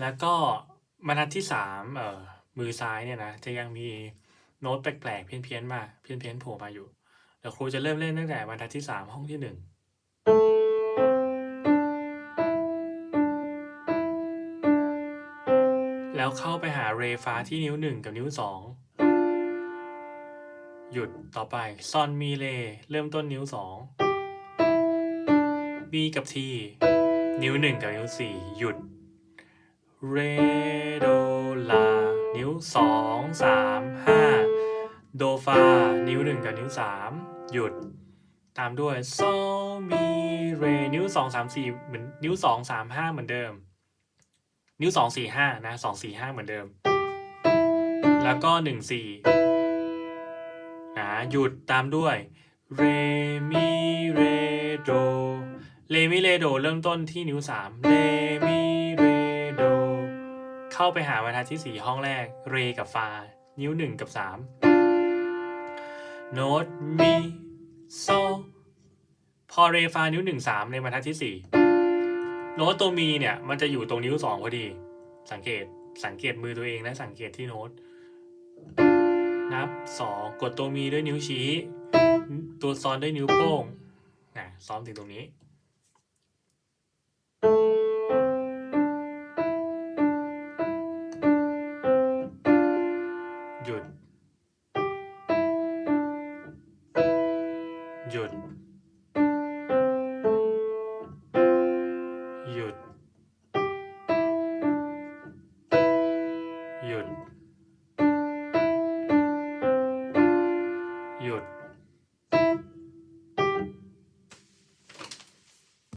แล้วก็บรรทัดที่สามเอ่อมือซ้ายเนี่ยนะจะยังมีโน้ตแปลกๆเพี้ยนๆมาเพี้ยนๆโผล่มาอยู่เดี๋ยวครูจะเริ่มเล่นตั้งแต่บรรทัดที่สามห้องที่หนึ่งแล้วเข้าไปหาเรฟ้าที่นิ้วหนึ่งกับนิ้วสองหยุดต่อไปซอนมีเลเริ่มต้นนิ้วสอง B กับ T นิ้วหนึ่งกับนิ้วสี่หยุด เรโดลา นิ้วสองสามห้าโดฟา นิ้วหนึ่งกับนิ้วสามหยุด ตามด้วยโซมีเร นิ้วสองสามสี่เหมือนนิ้วสองสามห้าเหมือนเดิม นิ้วสองสี่ห้านะสองสี่ห้าเหมือนเดิม แล้วก็หนึ่งสี่อ่าหยุดตามด้วยเรมิเรโดเรมิเรโดเริ่มต้นที่นิ้วสามเรมิเร เข้าไปหาบรรทัดที่สี่ห้องแรก เรกับฟา นิ้วหนึ่งกับสามโน้ตมีโซพอเรฟานิ้วหนึ่งสามในบรรทัดที่สี่โน้ตตัวมีเนี่ย มันจะอยู่ตรงนิ้วสองพอดี สังเกตสังเกตมือตัวเองและสังเกตที่โน้ต นับสองกดตัวมีด้วยนิ้วชี้ ตัวซ้อนด้วยนิ้วโป้งนะซ้อมถึงตรงนี้ Yun. Yun.